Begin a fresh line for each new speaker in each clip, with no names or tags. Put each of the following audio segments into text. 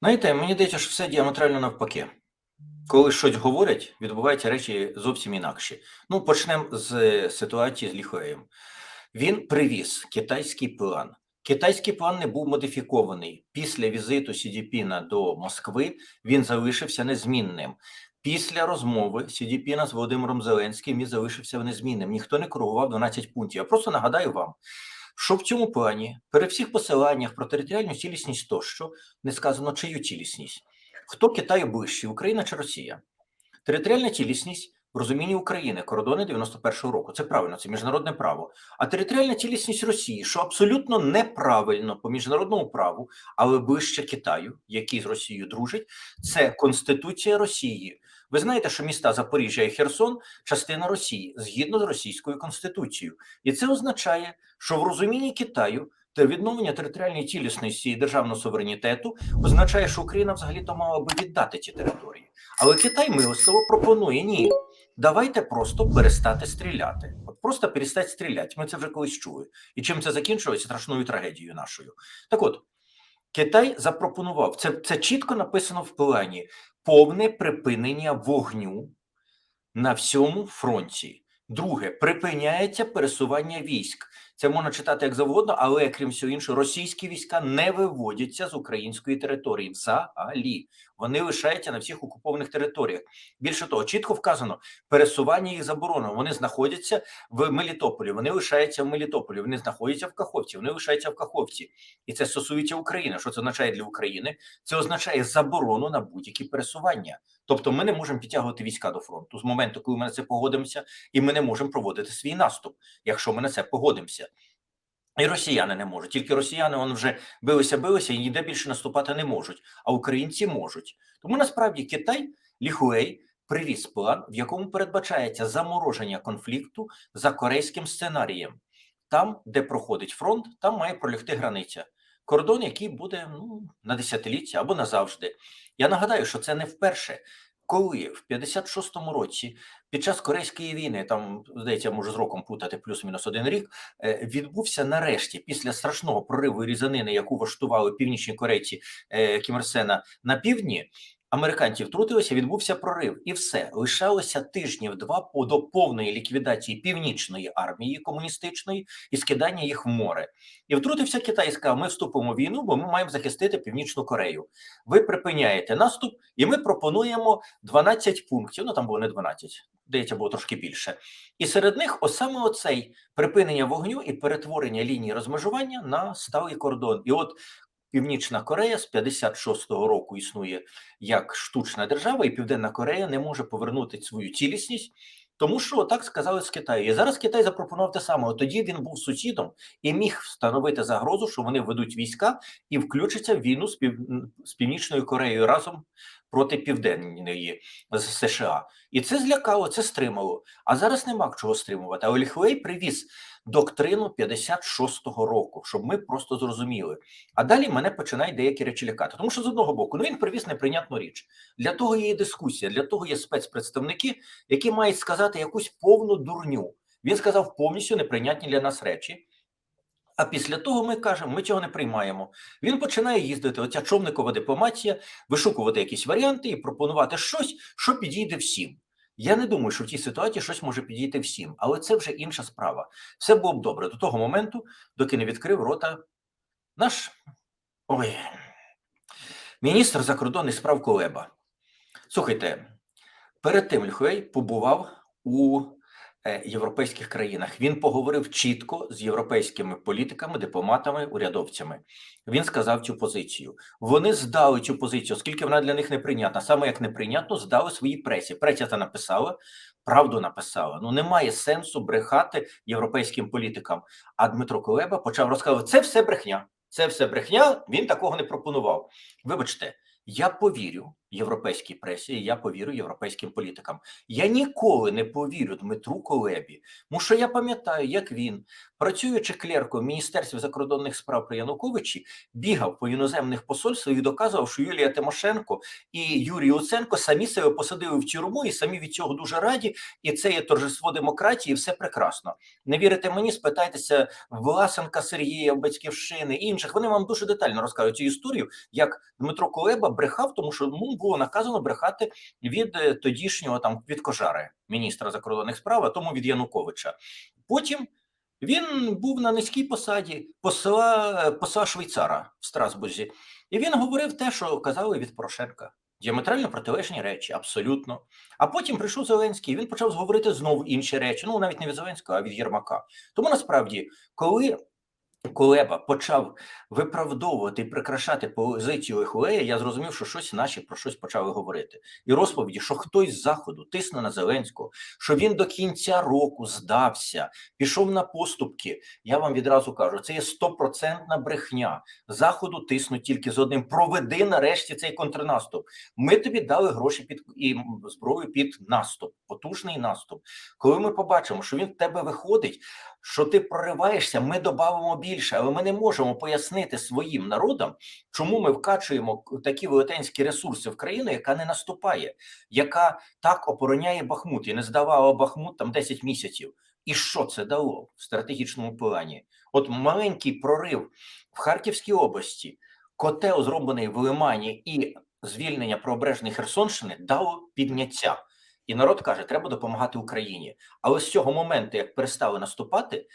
Знаєте, мені здається, що все діаметрально навпаки. Коли щось говорять, відбуваються речі зовсім інакші. Ну, почнемо з е, ситуації з Ліхоєм. Він привіз китайський план. Китайський план не був модифікований. Після візиту Сі Цзіньпіна до Москви він залишився незмінним. Після розмови Сі Цзіньпіна з Володимиром Зеленським він залишився незмінним. Ніхто не коригував 12 пунктів. Я просто нагадаю вам, що в цьому плані, при всіх посиланнях про територіальну цілісність тощо, не сказано чию цілісність. Хто Китаю ближче, Україна чи Росія? Територіальна цілісність в розумінні України, кордони 91-го року. Це правильно, це міжнародне право. А територіальна цілісність Росії, що абсолютно неправильно по міжнародному праву, але ближче Китаю, який з Росією дружить, це Конституція Росії. Ви знаєте, що міста Запоріжжя і Херсон частина Росії згідно з російською конституцією, і це означає, що в розумінні Китаю та відновлення територіальної цілісності і державного суверенітету означає, що Україна взагалі то мала би віддати ці території. Але Китай милостиво пропонує ні. Давайте просто перестати стріляти. От просто перестати стріляти. Ми це вже колись чули. І чим це закінчилося страшною трагедією нашою. Так от, Китай запропонував це, це чітко написано в плані повне припинення вогню на всьому фронті. Друге, припиняється пересування військ. Це можна читати як завгодно, але крім всього іншого, російські війська не виводяться з української території. Взагалі вони лишаються на всіх окупованих територіях. Більше того, чітко вказано, пересування їх заборонено. Вони знаходяться в Мелітополі. Вони лишаються в Мелітополі. Вони знаходяться в Каховці. Вони лишаються в Каховці, і це стосується України. Що це означає для України? Це означає заборону на будь-які пересування. Тобто, ми не можемо підтягувати війська до фронту з моменту, коли ми на це погодимося, і ми не можемо проводити свій наступ, якщо ми на це погодимося. І росіяни не можуть. Тільки росіяни вони вже билися, билися і ніде більше наступати не можуть. А українці можуть. Тому насправді Китай Ліхуей привіз план, в якому передбачається замороження конфлікту за корейським сценарієм. Там, де проходить фронт, там має пролягти границя. Кордон, який буде ну, на десятиліття або назавжди. Я нагадаю, що це не вперше. Коли в 56-му році під час Корейської війни, там здається, можу з роком путати плюс-мінус один рік, е, відбувся нарешті після страшного прориву і різанини, яку влаштували північні корейці е, Кім Ір Сена на півдні. Американці втрутилися, відбувся прорив, і все лишалося тижнів два до повної ліквідації північної армії комуністичної і скидання їх в море. І втрутився Китай сказав, Ми вступимо в війну, бо ми маємо захистити Північну Корею. Ви припиняєте наступ, і ми пропонуємо 12 пунктів. Ну там було не 12, здається, було трошки більше. І серед них ось саме оцей припинення вогню і перетворення лінії розмежування на сталий кордон. І от Північна Корея з 56-го року існує як штучна держава, і Південна Корея не може повернути свою цілісність, тому що так сказали з Китаю. І зараз Китай запропонував те саме. Тоді він був сусідом і міг встановити загрозу, що вони ведуть війська і включаться в війну з, пів... з Північною Кореєю разом проти Південної з США. І це злякало, це стримало. А зараз нема чого стримувати. А Оліхвей привіз доктрину 56-го року, щоб ми просто зрозуміли. А далі мене починають деякі речі лякати. Тому що з одного боку, ну він привіз неприйнятну річ. Для того є дискусія, для того є спецпредставники, які мають сказати якусь повну дурню. Він сказав повністю неприйнятні для нас речі. А після того ми кажемо, ми цього не приймаємо. Він починає їздити, оця човникова дипломатія, вишукувати якісь варіанти і пропонувати щось, що підійде всім. Я не думаю, що в цій ситуації щось може підійти всім, але це вже інша справа. Все було б добре до того моменту, доки не відкрив рота наш ой, міністр закордонних справ Колеба. Слухайте, перед тим Льхуей побував у європейських країнах. Він поговорив чітко з європейськими політиками, дипломатами, урядовцями. Він сказав цю позицію. Вони здали цю позицію, оскільки вона для них неприйнятна. Саме як неприйнятно, здали своїй пресі. Преса це написала, правду написала. Ну немає сенсу брехати європейським політикам. А Дмитро Колеба почав розказувати: це все брехня. Це все брехня. Він такого не пропонував. Вибачте, я повірю, європейській пресі, і я повірю європейським політикам. Я ніколи не повірю Дмитру Колебі, тому що я пам'ятаю, як він, працюючи клерком Міністерстві закордонних справ при Януковичі, бігав по іноземних посольствах і доказував, що Юлія Тимошенко і Юрій Луценко самі себе посадили в тюрму і самі від цього дуже раді. І це є торжество демократії, і все прекрасно. Не вірите мені? Спитайтеся Власенка Сергія, Батьківщини інших. Вони вам дуже детально розкажуть цю історію, як Дмитро Кулеба брехав, тому що йому було наказано брехати від е, тодішнього там від Кожари, міністра закордонних справ, а тому від Януковича. Потім він був на низькій посаді посла, е, посла Швейцара в Страсбурзі, і він говорив те, що казали від Порошенка. Діаметрально протилежні речі, абсолютно. А потім прийшов Зеленський, і він почав говорити знову інші речі. Ну навіть не від Зеленського, а від Єрмака. Тому насправді, коли Кулеба почав виправдовувати і прикрашати позицію Ехуея, я зрозумів, що щось наші про щось почали говорити. І розповіді, що хтось з заходу тисне на Зеленського, що він до кінця року здався, пішов на поступки. Я вам відразу кажу, це є стопроцентна брехня. Заходу тиснуть тільки з одним. Проведи нарешті цей контрнаступ. Ми тобі дали гроші під і зброю під наступ, потужний наступ. Коли ми побачимо, що він в тебе виходить, що ти прориваєшся, ми додамо більше, але ми не можемо пояснити своїм народам, чому ми вкачуємо такі велетенські ресурси в країну, яка не наступає, яка так обороняє Бахмут і не здавала Бахмут там 10 місяців. І що це дало в стратегічному плані? От маленький прорив в Харківській області, котел, зроблений в Лимані, і звільнення правобережної Херсонщини дало підняття. І народ каже, треба допомагати Україні. Але з цього моменту, як перестали наступати,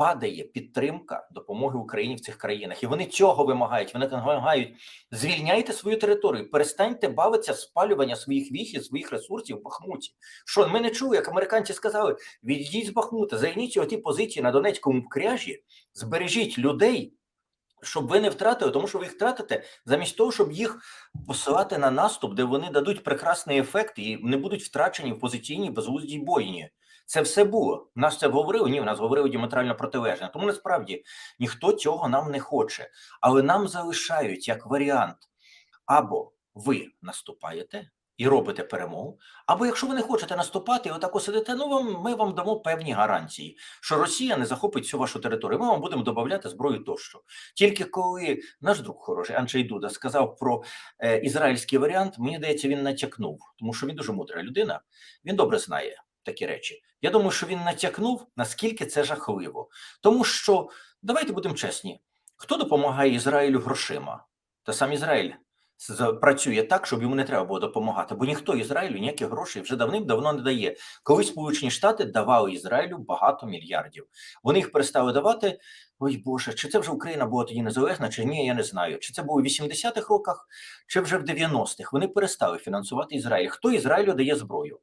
падає підтримка допомоги Україні в цих країнах. І вони цього вимагають. Вони вимагають звільняйте свою територію, перестаньте бавитися спалювання своїх віхів, своїх ресурсів в Бахмуті. Що ми не чули, як американці сказали: відійдіть з Бахмута, займіть оті позиції на Донецькому кряжі, збережіть людей. Щоб ви не втратили, тому що ви їх втратите замість того, щоб їх посилати на наступ, де вони дадуть прекрасний ефект і не будуть втрачені в позиційній безглуздій бойні. Це все було. Нас це говорили, ні, в нас говорили діаметрально протилежне. Тому насправді ніхто цього нам не хоче. Але нам залишають як варіант: або ви наступаєте і робите перемогу, або якщо ви не хочете наступати, і отако сидите, ну вам ми вам дамо певні гарантії, що Росія не захопить всю вашу територію. Ми вам будемо додавати зброю тощо. Тільки коли наш друг хороший Анджей Дуда сказав про е, ізраїльський варіант, мені здається, він натякнув, тому що він дуже мудра людина. Він добре знає такі речі. Я думаю, що він натякнув, наскільки це жахливо. Тому що давайте будемо чесні: хто допомагає Ізраїлю грошима? Та сам Ізраїль працює так, щоб йому не треба було допомагати, бо ніхто Ізраїлю ніяких грошей вже давним-давно не дає. Колись Сполучені Штати давали Ізраїлю багато мільярдів. Вони їх перестали давати. Ой Боже, чи це вже Україна була тоді незалежна, чи ні, я не знаю. Чи це було у 80-х роках, чи вже в 90-х. Вони перестали фінансувати Ізраїль. Хто Ізраїлю дає зброю?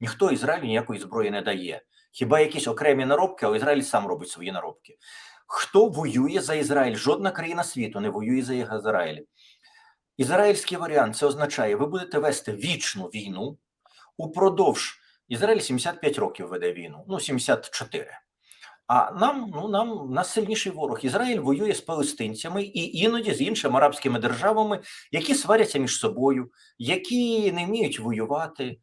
Ніхто Ізраїлю ніякої зброї не дає. Хіба якісь окремі наробки, але Ізраїль сам робить свої наробки. Хто воює за Ізраїль? Жодна країна світу не воює за Ізраїль. Ізраїльський варіант це означає, ви будете вести вічну війну упродовж Ізраїль 75 років веде війну, ну 74. А нам, ну нам нас сильніший ворог. Ізраїль воює з палестинцями і іноді з іншими арабськими державами, які сваряться між собою, які не вміють воювати.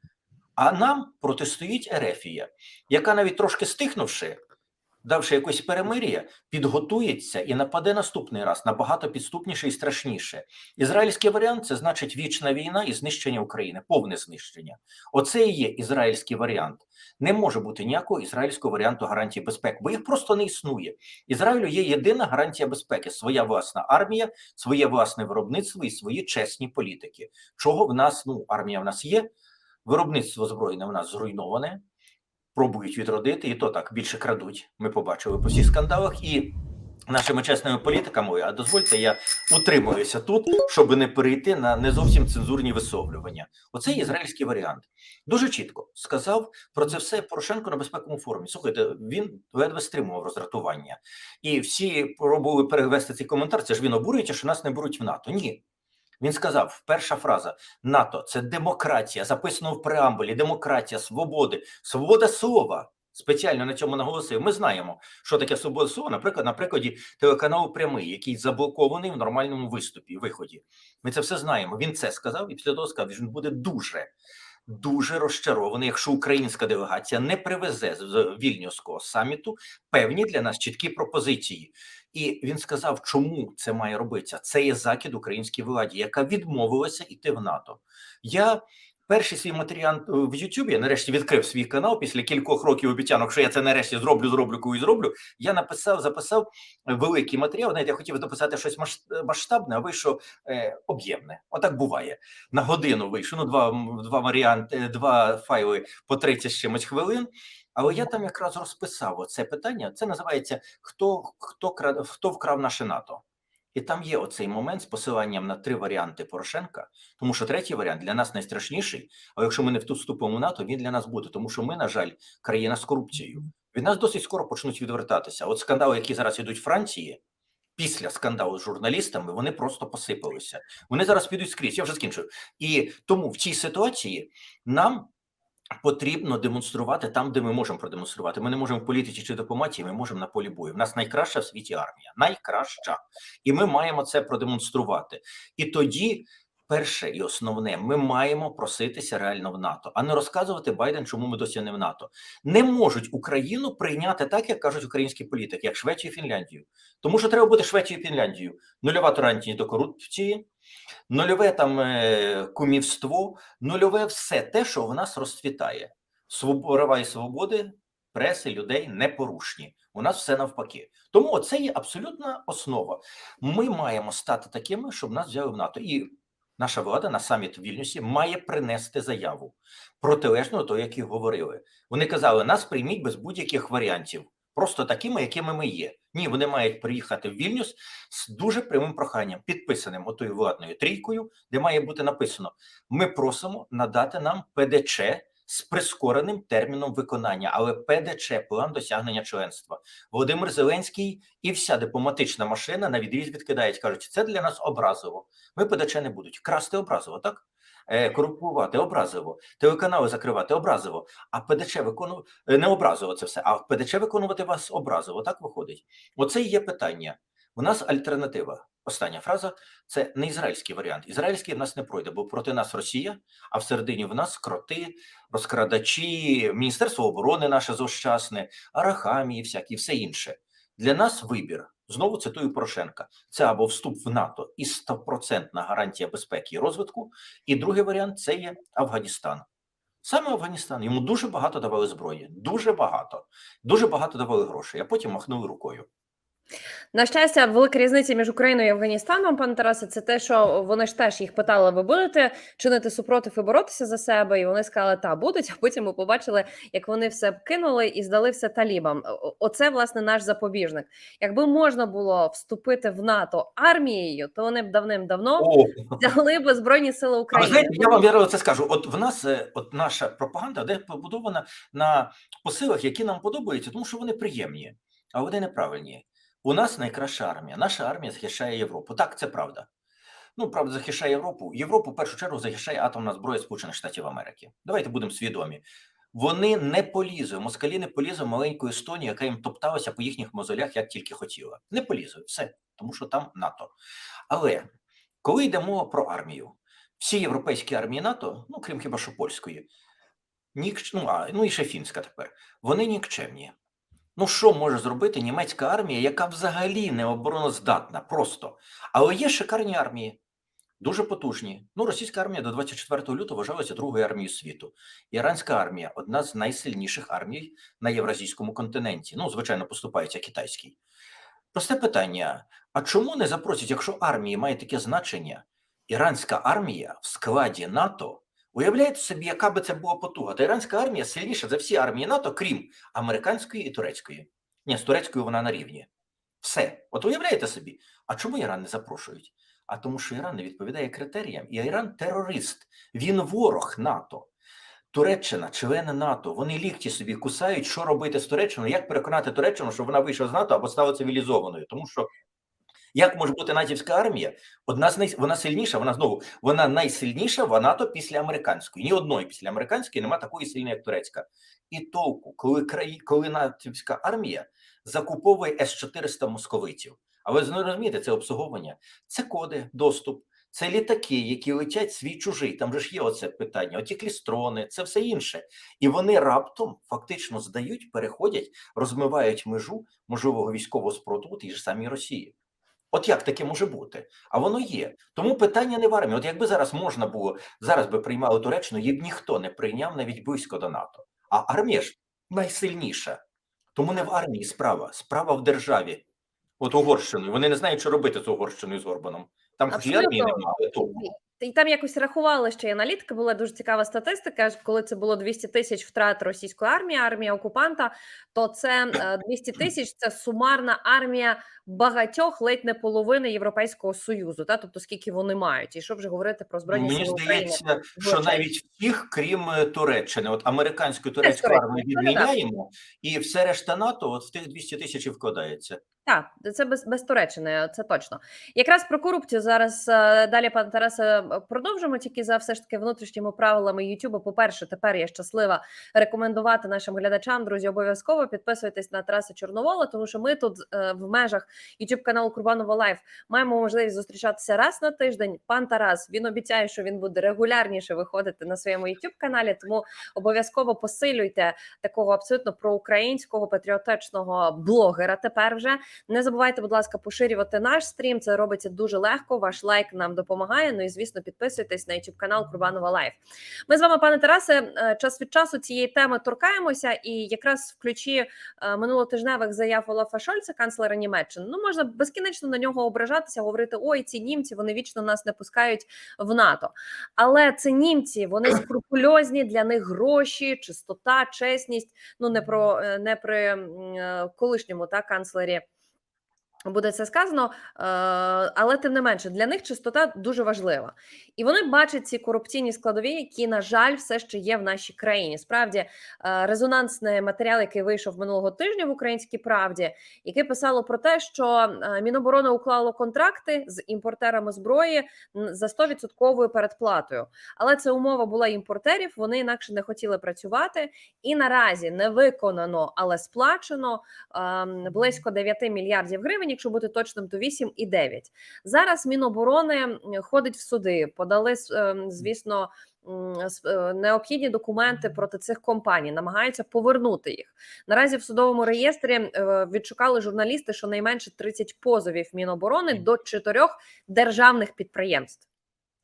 А нам протистоїть Ерефія, яка навіть трошки стихнувши, давши якось перемир'я, підготується і нападе наступний раз набагато підступніше і страшніше. Ізраїльський варіант це значить вічна війна і знищення України, повне знищення. Оце і є ізраїльський варіант. Не може бути ніякого ізраїльського варіанту гарантії безпеки, бо їх просто не існує. Ізраїлю є єдина гарантія безпеки: своя власна армія, своє власне виробництво і свої чесні політики. Чого в нас ну армія в нас є. Виробництво збройне в нас зруйноване, пробують відродити, і то так більше крадуть. Ми побачили по всіх скандалах і нашими чесними політиками. А дозвольте, я утримуюся тут, щоб не перейти на не зовсім цензурні висловлювання. Оце ізраїльський варіант. Дуже чітко сказав про це все Порошенко на безпековому форумі. Слухайте, він ледве стримував роздратування, і всі пробували перевести цей коментар. Це ж він обурюється, що нас не беруть в НАТО. Ні. Він сказав: перша фраза: НАТО це демократія, записано в преамбулі, демократія, свободи, свобода слова. спеціально на цьому наголосив. Ми знаємо, що таке свобода слова, наприклад, на прикладі телеканалу Прямий, який заблокований в нормальному виступі, виході. Ми це все знаємо. Він це сказав, і після того сказав, що він буде дуже. Дуже розчарований, якщо українська делегація не привезе з вільнюського саміту певні для нас чіткі пропозиції. І він сказав, чому це має робитися. Це є закид українській владі, яка відмовилася йти в НАТО. Я перший свій матеріал е, в Ютубі я нарешті відкрив свій канал після кількох років обіцянок, що я це нарешті зроблю, зроблю колись зроблю. Я написав, записав великий матеріал. Навіть я хотів написати щось масш- масштабне, а вийшло е, об'ємне. Отак буває. На годину вийшло. Ну, два, два варіанти, два файли по 30 з чимось хвилин. Але я там якраз розписав оце питання. Це називається хто хто кра- хто вкрав наше НАТО. І там є оцей момент з посиланням на три варіанти Порошенка, тому що третій варіант для нас найстрашніший. Але якщо ми не вступимо в НАТО, він для нас буде, тому що ми, на жаль, країна з корупцією. Від нас досить скоро почнуть відвертатися. От скандали, які зараз ідуть в Франції, після скандалу з журналістами, вони просто посипалися. Вони зараз підуть скрізь. Я вже скінчую. І тому в цій ситуації нам потрібно демонструвати там, де ми можемо продемонструвати. Ми не можемо в політиці чи дипломатії, ми можемо на полі бою. У нас найкраща в світі армія, найкраща, і ми маємо це продемонструвати. І тоді. Перше і основне, ми маємо проситися реально в НАТО, а не розказувати Байден, чому ми досі не в НАТО. Не можуть Україну прийняти так, як кажуть українські політики, як Швецію і Фінляндію. Тому що треба бути Швецією і Фінляндією. Нульова толерантність до корупції, нульове там е, кумівство, нульове все те, що в нас розцвітає. Своб- і свободи, преси, людей непорушні. У нас все навпаки. Тому це є абсолютна основа. Ми маємо стати такими, щоб нас взяли в НАТО. І наша влада на саміт в Вільнюсі має принести заяву протилежно до яких говорили. Вони казали, нас прийміть без будь-яких варіантів, просто такими, якими ми є. Ні, вони мають приїхати в Вільнюс з дуже прямим проханням, підписаним отою владною трійкою, де має бути написано: ми просимо надати нам ПДЧ з прискореним терміном виконання, але ПДЧ план досягнення членства. Володимир Зеленський і вся дипломатична машина на відріз відкидають, кажуть, це для нас образово. Ми ПДЧ не будуть красти образово, так? Е, корумпувати образово, телеканали закривати образово, а ПДЧ виконувати не образово це все, а ПДЧ виконувати вас образово. Так виходить. Оце і є питання. У нас альтернатива. Остання фраза це не ізраїльський варіант. Ізраїльський в нас не пройде, бо проти нас Росія, а всередині в нас кроти, розкрадачі, Міністерство оборони наше зощасне, Арахамії, всякі, все інше. Для нас вибір. Знову цитую Порошенка: це або вступ в НАТО і стопроцентна гарантія безпеки і розвитку. І другий варіант це є Афганістан. Саме Афганістан йому дуже багато давали зброї, дуже багато, дуже багато давали грошей, а потім махнули рукою.
На щастя, велика різниця між Україною і Афганістаном, пане Тарасе, це те, що вони ж теж їх питали: ви будете чинити супротив і боротися за себе? І вони сказали, та будуть. А потім ми побачили, як вони все кинули і здали все талібам. Оце власне наш запобіжник. Якби можна було вступити в НАТО армією, то вони б давним-давно взяли б збройні сили
А
України.
знаєте, я вам вірю, це скажу. От в нас, е, от наша пропаганда, де побудована на посилах, які нам подобаються, тому що вони приємні, а вони неправильні. У нас найкраща армія. Наша армія захищає Європу. Так, це правда. Ну, правда, захищає Європу. Європу в першу чергу захищає атомна зброя Сполучених Штатів Америки. Давайте будемо свідомі. Вони не полізли, москалі не полізли маленьку Естонію, яка їм топталася по їхніх мозолях, як тільки хотіла. Не полізли, все, тому що там НАТО. Але коли йде мова про армію, всі європейські армії НАТО, ну крім хіба що польської, нікч... ну, а, ну і ще фінська тепер, вони нікчемні. Ну, що може зробити німецька армія, яка взагалі не обороноздатна, просто. Але є шикарні армії, дуже потужні. Ну, російська армія до 24 лютого вважалася другою армією світу. Іранська армія одна з найсильніших армій на євразійському континенті. Ну, звичайно, поступається китайській. Просте питання: а чому не запросять, якщо армії має таке значення, іранська армія в складі НАТО? Уявляєте собі, яка би це була потуга? Та іранська армія сильніша за всі армії НАТО, крім американської і турецької. Ні, з турецькою вона на рівні. Все. От уявляєте собі, а чому Іран не запрошують? А тому, що Іран не відповідає критеріям, і Іран терорист, він ворог НАТО. Туреччина, члени НАТО, вони лікті собі кусають, що робити з Туреччиною, як переконати Туреччину, щоб вона вийшла з НАТО або стала цивілізованою, тому що Як може бути натівська армія? Одна з най... вона сильніша, вона знову вона найсильніша в НАТО після американської. Ні одної після американської немає такої сильної, як турецька. І толку, коли краї... коли натівська армія закуповує С-400 московитів. А ви не розумієте, це обслуговування, це коди, доступ, це літаки, які летять свій чужий. Там же ж є оце питання, оті клістрони, це все інше. І вони раптом фактично здають, переходять, розмивають межу можливого військового спротиву тій ж самій Росії. От як таке може бути? А воно є. Тому питання не в армії. От якби зараз можна було, зараз би приймали Туреччину, її б ніхто не прийняв навіть близько до НАТО. А армія ж найсильніша. Тому не в армії справа, справа в державі. От Угорщиною. Вони не знають, що робити з Угорщиною з Орбаном. Там армії немає.
І там якось рахували ще й аналітика, була дуже цікава статистика. Коли це було 200 тисяч втрат російської армії, армія окупанта, то це е, 200 тисяч це сумарна армія багатьох, ледь не половини Європейського союзу. Та тобто скільки вони мають, і що вже говорити про збройні
Мені
сили України.
здається, що навіть всіх, крім е, Туреччини, от американську турецьку армію відміняємо, і все решта НАТО от в тих 200 тисяч вкладається.
Так, це без, без Туреччини, це точно. Якраз про корупцію зараз е, далі, пане Тарасе, продовжимо тільки за все ж таки внутрішніми правилами YouTube. По-перше, тепер я щаслива рекомендувати нашим глядачам. Друзі, обов'язково підписуйтесь на Тараса Чорновола, тому що ми тут е, в межах YouTube каналу Курбанова Лайф маємо можливість зустрічатися раз на тиждень. Пан Тарас він обіцяє, що він буде регулярніше виходити на своєму YouTube каналі. Тому обов'язково посилюйте такого абсолютно проукраїнського патріотичного блогера. Тепер вже не забувайте, будь ласка, поширювати наш стрім. Це робиться дуже легко. Ваш лайк нам допомагає. Ну і звісно, підписуйтесь на YouTube канал Курбанова Лайф. Ми з вами, пане Тарасе, е, час від часу цієї теми торкаємося, і якраз в ключі е, минулотижневих заяв Олафа Шольца, канцлера Німеччини. Ну можна безкінечно на нього ображатися, говорити: ой, ці німці вони вічно нас не пускають в НАТО. Але це німці, вони скрупульозні для них гроші, чистота, чесність. Ну не про е, не при колишньому та канцлері. Буде це сказано, е, але тим не менше для них чистота дуже важлива, і вони бачать ці корупційні складові, які на жаль все ще є в нашій країні. Справді е, резонансний матеріал, який вийшов минулого тижня в українській правді, який писало про те, що е, Міноборони уклало контракти з імпортерами зброї за 100% передплатою. Але це умова була імпортерів. Вони інакше не хотіли працювати, і наразі не виконано, але сплачено ем, близько 9 мільярдів гривень. Якщо бути точним, то 8,9. Зараз Міноборони ходить в суди, подали ем, звісно. е, Необхідні документи проти цих компаній намагаються повернути їх наразі. В судовому реєстрі е, відшукали журналісти щонайменше 30 позовів Міноборони до чотирьох державних підприємств.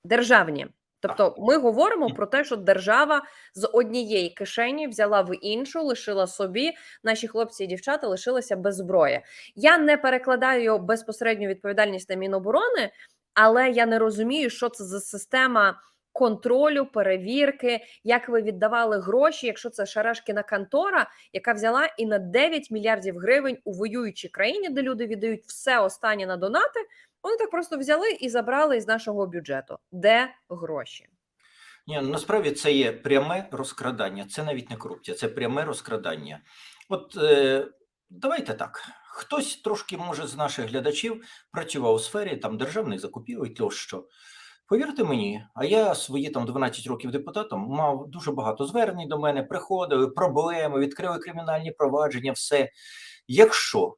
Державні, тобто, ми говоримо про те, що держава з однієї кишені взяла в іншу, лишила собі. Наші хлопці і дівчата лишилися без зброї. Я не перекладаю безпосередню відповідальність на Міноборони, але я не розумію, що це за система. Контролю, перевірки, як ви віддавали гроші, якщо це Шарашкіна контора, яка взяла і на 9 мільярдів гривень у воюючій країні, де люди віддають все останнє на донати, вони так просто взяли і забрали із нашого бюджету. Де гроші?
Ні, ну, насправді це є пряме розкрадання. Це навіть не корупція, це пряме розкрадання. От е, давайте так. Хтось трошки, може, з наших глядачів працював у сфері там державних закупівель тощо. Повірте мені, а я свої там 12 років депутатом мав дуже багато звернень до мене, приходили, проблеми, відкрили кримінальні провадження, все. Якщо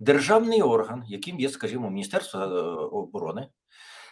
державний орган, яким є, скажімо, Міністерство е, оборони,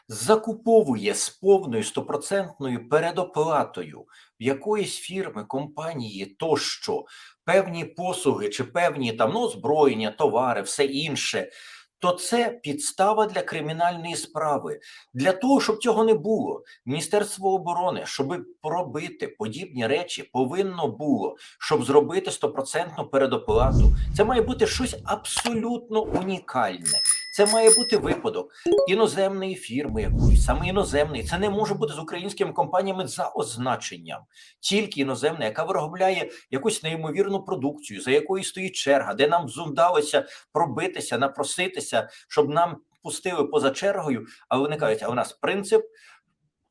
закуповує з повною стопроцентною передоплатою якоїсь фірми, компанії тощо певні послуги чи певні там ну, озброєння, товари, все інше, то це підстава для кримінальної справи. Для того, щоб цього не було, Міністерство оборони, щоб пробити подібні речі, повинно було, щоб зробити стопроцентну передоплату. Це має бути щось абсолютно унікальне. Це має бути випадок іноземної фірми якоїсь, саме іноземної. Це не може бути з українськими компаніями за означенням, тільки іноземна, яка виробляє якусь неймовірну продукцію, за якою стоїть черга, де нам вдалося пробитися, напроситися, щоб нам пустили поза чергою. А вони кажуть, а у нас принцип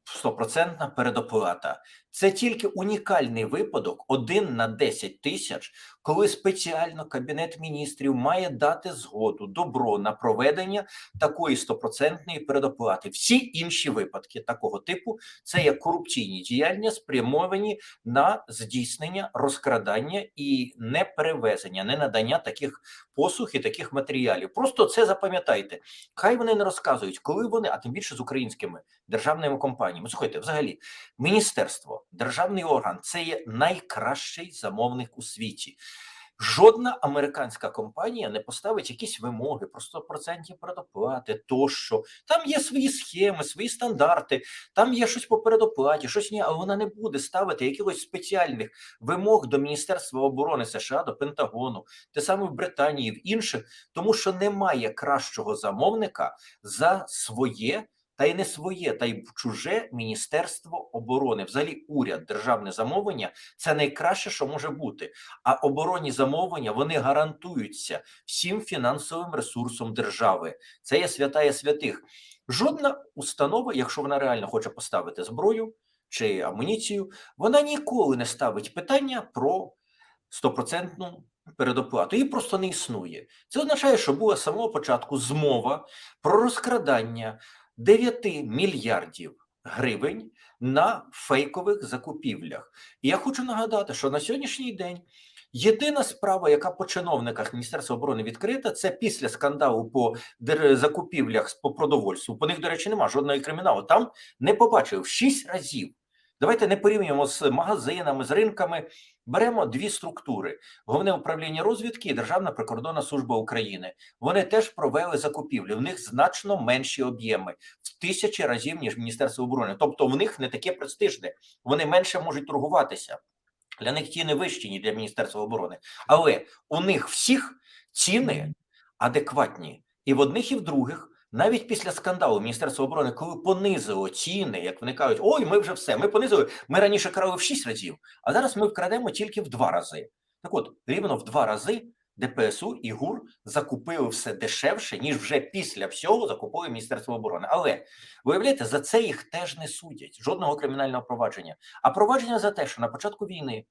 стопроцентна передоплата. Це тільки унікальний випадок, один на 10 тисяч, коли спеціально Кабінет міністрів має дати згоду, добро на проведення такої стопроцентної передоплати. Всі інші випадки такого типу це є корупційні діяння, спрямовані на здійснення розкрадання і неперевезення, не надання таких послуг і таких матеріалів. Просто це запам'ятайте. Хай вони не розказують, коли вони, а тим більше з українськими державними компаніями. Слухайте, взагалі, міністерство, державний орган це є найкращий замовник у світі. Жодна американська компанія не поставить якісь вимоги про 100% передоплати тощо. Там є свої схеми, свої стандарти, там є щось по передоплаті, щось ні, але вона не буде ставити якихось спеціальних вимог до Міністерства оборони США, до Пентагону, те саме в Британії, в інших, тому що немає кращого замовника за своє. Та й не своє, та й чуже Міністерство оборони, взагалі уряд, державне замовлення це найкраще, що може бути. А оборонні замовлення вони гарантуються всім фінансовим ресурсом держави. Це є святая святих. Жодна установа, якщо вона реально хоче поставити зброю чи амуніцію, вона ніколи не ставить питання про стопроцентну передоплату. Її просто не існує. Це означає, що була з самого початку змова про розкрадання 9 мільярдів гривень на фейкових закупівлях. І я хочу нагадати, що на сьогоднішній день єдина справа, яка по чиновниках Міністерства оборони відкрита, це після скандалу по закупівлях по продовольству. По них, до речі, немає жодного криміналу. Там не побачив шість разів. Давайте не порівнюємо з магазинами, з ринками. Беремо дві структури: головне управління розвідки і Державна прикордонна служба України. Вони теж провели закупівлі. В них значно менші об'єми в тисячі разів ніж Міністерство оборони. Тобто, в них не таке престижне. Вони менше можуть торгуватися. Для них ціни вищі, ніж для Міністерства оборони. Але у них всіх ціни адекватні. І в одних, і в других. Навіть після скандалу Міністерства оборони, коли понизило ціни, як вони кажуть, ой, ми вже все, ми понизили. Ми раніше крали в 6 разів, а зараз ми вкрадемо тільки в 2 рази. Так от, рівно в 2 рази ДПСУ і ГУР закупили все дешевше, ніж вже після всього закупили Міністерство оборони. Але виявляєте, за це їх теж не судять. Жодного кримінального провадження. А провадження за те, що на початку війни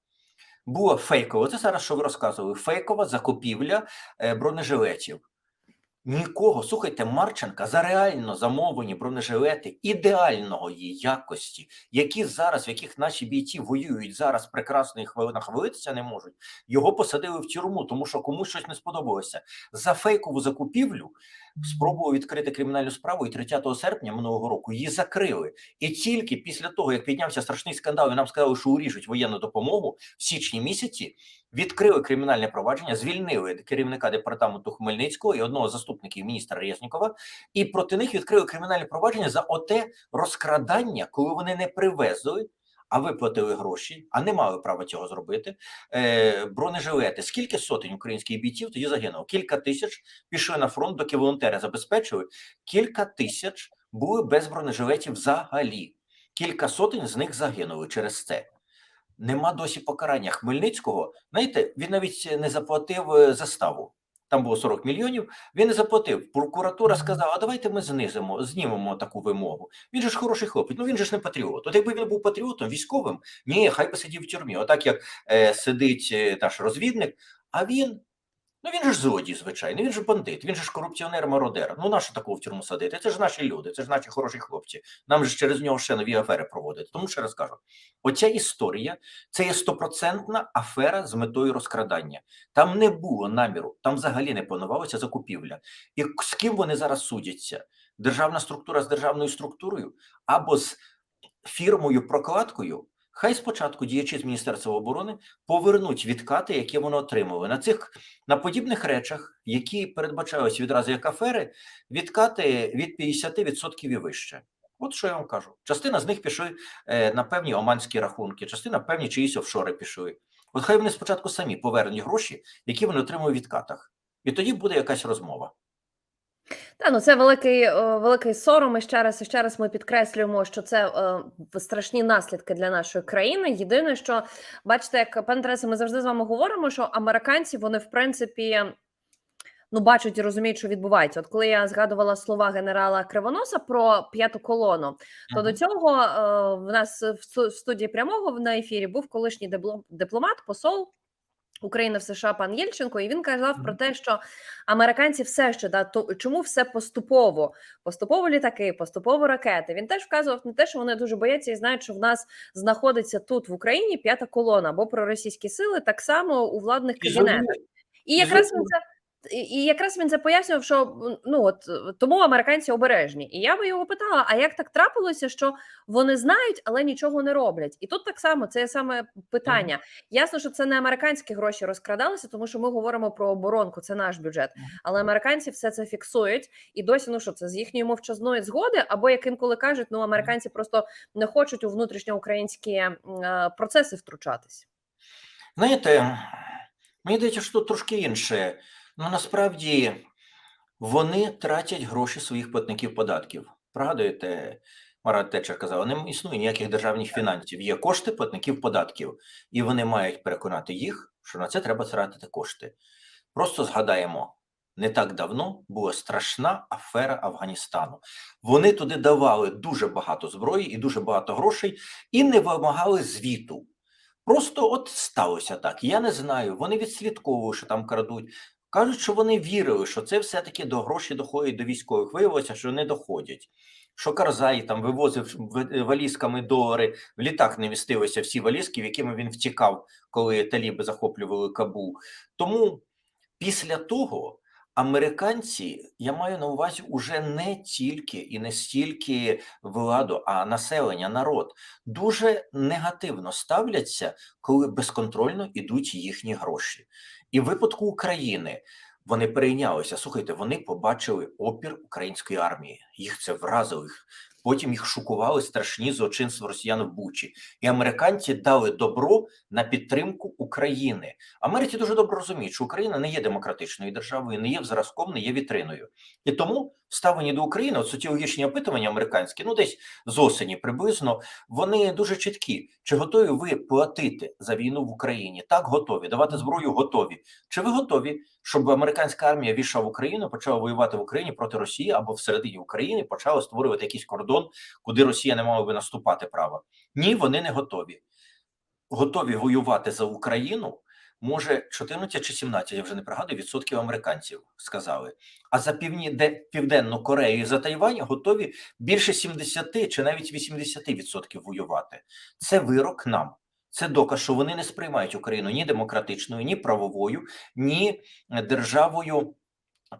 було фейково, це зараз що ви розказували, фейкова закупівля е, бронежилетів. Нікого, слухайте, Марченка за реально замовлені бронежилети ідеальної якості, які зараз, в яких наші бійці воюють зараз прекрасно і хвилина хвилитися не можуть. Його посадили в тюрму, тому що комусь щось не сподобалося. За фейкову закупівлю спробували відкрити кримінальну справу, і 30 серпня минулого року її закрили. І тільки після того, як піднявся страшний скандал, і нам сказали, що уріжуть воєнну допомогу в січні місяці. Відкрили кримінальне провадження, звільнили керівника департаменту Хмельницького і одного з заступників міністра Резнікова, і проти них відкрили кримінальне провадження за оте розкрадання, коли вони не привезли, а виплатили гроші, а не мали права цього зробити. Е, бронежилети. Скільки сотень українських бійців тоді загинуло? Кілька тисяч пішли на фронт, доки волонтери забезпечили. Кілька тисяч були без бронежилетів взагалі. Кілька сотень з них загинули через це. Нема досі покарання Хмельницького. Знаєте, він навіть не заплатив е, заставу. Там було 40 мільйонів. Він не заплатив. Прокуратура сказала: а давайте ми знизимо, знімемо таку вимогу. Він же ж хороший хлопець. Ну він же ж не патріот. От якби він був патріотом, військовим, ні, хай би сидів в тюрмі. Отак як е, сидить е, наш розвідник, а він. Ну він же ж злодій, звичайно, він же бандит, він же ж корупціонер мародер. Ну нащо такого в тюрму садити? Це ж наші люди, це ж наші хороші хлопці. Нам же через нього ще нові афери проводити. Тому ще раз кажу: оця історія це є стопроцентна афера з метою розкрадання. Там не було наміру, там взагалі не планувалася закупівля. І з ким вони зараз судяться? Державна структура з державною структурою або з фірмою прокладкою. Хай спочатку діячі з Міністерства оборони повернуть відкати, які вони отримали. На цих на подібних речах, які передбачалися відразу як афери, відкати від 50% і вище. От що я вам кажу. Частина з них пішли е, на певні оманські рахунки, частина певні чиїсь офшори пішли. От хай вони спочатку самі повернуть гроші, які вони отримують в відкатах. І тоді буде якась розмова.
Та ну це великий, е, великий сором. І ще раз і ще раз ми підкреслюємо, що це е, страшні наслідки для нашої країни. Єдине, що бачите, як пане Тарасе, ми завжди з вами говоримо, що американці вони в принципі. ну бачать і розуміють, що відбувається. От коли я згадувала слова генерала Кривоноса про п'яту колону, то до цього е, в нас в студії прямого на ефірі був колишній диплом- дипломат, посол. України в США пан Єльченко, і він казав про те, що американці все ще да то чому все поступово, поступово літаки, поступово ракети. Він теж вказував на те, що вони дуже бояться і знають, що в нас знаходиться тут в Україні п'ята колона або проросійські сили, так само у владних кабінетах. І якраз він це і якраз він це пояснював, що ну от тому американці обережні. І я би його питала: а як так трапилося, що вони знають, але нічого не роблять? І тут так само це саме питання. Ясно, що це не американські гроші розкрадалися, тому що ми говоримо про оборонку, це наш бюджет. Але американці все це фіксують і досі, ну що це з їхньої мовчазної згоди, або як інколи кажуть, ну американці просто не хочуть у внутрішньоукраїнські е, процеси втручатись.
Знаєте, мені здається, що тут трошки інше. Ну насправді вони тратять гроші своїх платників податків. Пригадуєте, Марат Тетчер казав, не існує ніяких державних фінансів. Є кошти платників податків, і вони мають переконати їх, що на це треба тратити кошти. Просто згадаємо, не так давно була страшна афера Афганістану. Вони туди давали дуже багато зброї і дуже багато грошей, і не вимагали звіту. Просто от сталося так. Я не знаю. Вони відслідковують, що там крадуть. Кажуть, що вони вірили, що це все-таки до грошей доходить до військових. Виявилося, що не доходять. Що Карзай там вивозив валізками долари, в літак не містилися всі валізки, в якими він втікав, коли таліби захоплювали Кабул. Тому після того американці, я маю на увазі, уже не тільки і не стільки владу, а населення, народ дуже негативно ставляться, коли безконтрольно йдуть їхні гроші. І в випадку України вони перейнялися. Слухайте, вони побачили опір української армії. Їх це вразило. Їх. Потім їх шокували страшні злочинства росіян в Бучі. І американці дали добро на підтримку України. Америці дуже добре розуміють, що Україна не є демократичною державою, не є зразком, не є вітриною. І тому ставлені до України, от соціологічні опитування американські, ну десь з осені приблизно, вони дуже чіткі. Чи готові ви платити за війну в Україні? Так, готові. Давати зброю готові. Чи ви готові, щоб американська армія війшла в Україну, почала воювати в Україні проти Росії або всередині України почала створювати якийсь кордон, куди Росія не мала би наступати права? Ні, вони не готові. Готові воювати за Україну. Може, 14 чи 17, я вже не пригадую, відсотків американців сказали. А за півні, де, Південну Корею і за Тайвань готові більше 70 чи навіть 80 відсотків воювати. Це вирок нам. Це доказ, що вони не сприймають Україну ні демократичною, ні правовою, ні державою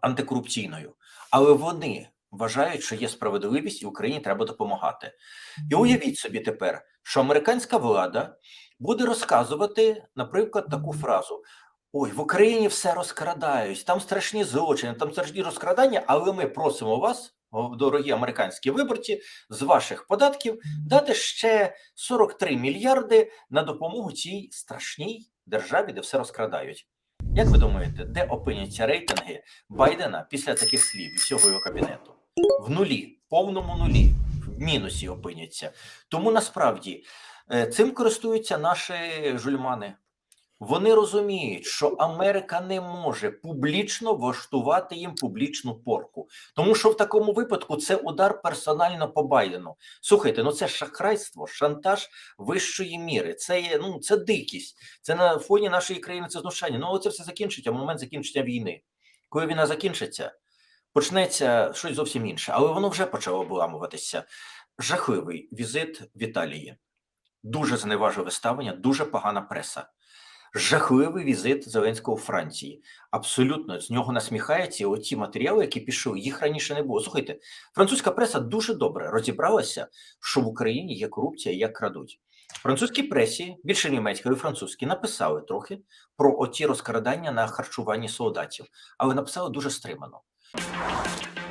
антикорупційною. Але вони вважають, що є справедливість і Україні треба допомагати. І уявіть собі тепер, що американська влада буде розказувати, наприклад, таку фразу: Ой, в Україні все розкрадають, там страшні злочини, там страшні розкрадання, але ми просимо вас, дорогі американські виборці, з ваших податків дати ще 43 мільярди на допомогу цій страшній державі, де все розкрадають. Як ви думаєте, де опиняться рейтинги Байдена після таких слів і всього його кабінету? В нулі, в повному нулі, в мінусі опиняться. Тому насправді е, цим користуються наші жульмани. Вони розуміють, що Америка не може публічно влаштувати їм публічну порку, тому що в такому випадку це удар персонально по Байдену. Слухайте, ну це шахрайство, шантаж вищої міри. Це є ну це дикість. Це на фоні нашої країни це знущання. Ну але це все закінчиться в момент закінчення війни. Коли війна закінчиться, почнеться щось зовсім інше, але воно вже почало обламуватися. Жахливий візит в Італії, дуже зневажливе ставлення, дуже погана преса. Жахливий візит Зеленського у Франції. Абсолютно з нього насміхаються. І оті матеріали, які пішли, їх раніше не було. Слухайте, французька преса дуже добре розібралася, що в Україні є корупція, як крадуть. Французькій пресі, більше німецької, і французькій, написали трохи про оті розкрадання на харчуванні солдатів, але написали дуже стримано. Thank you.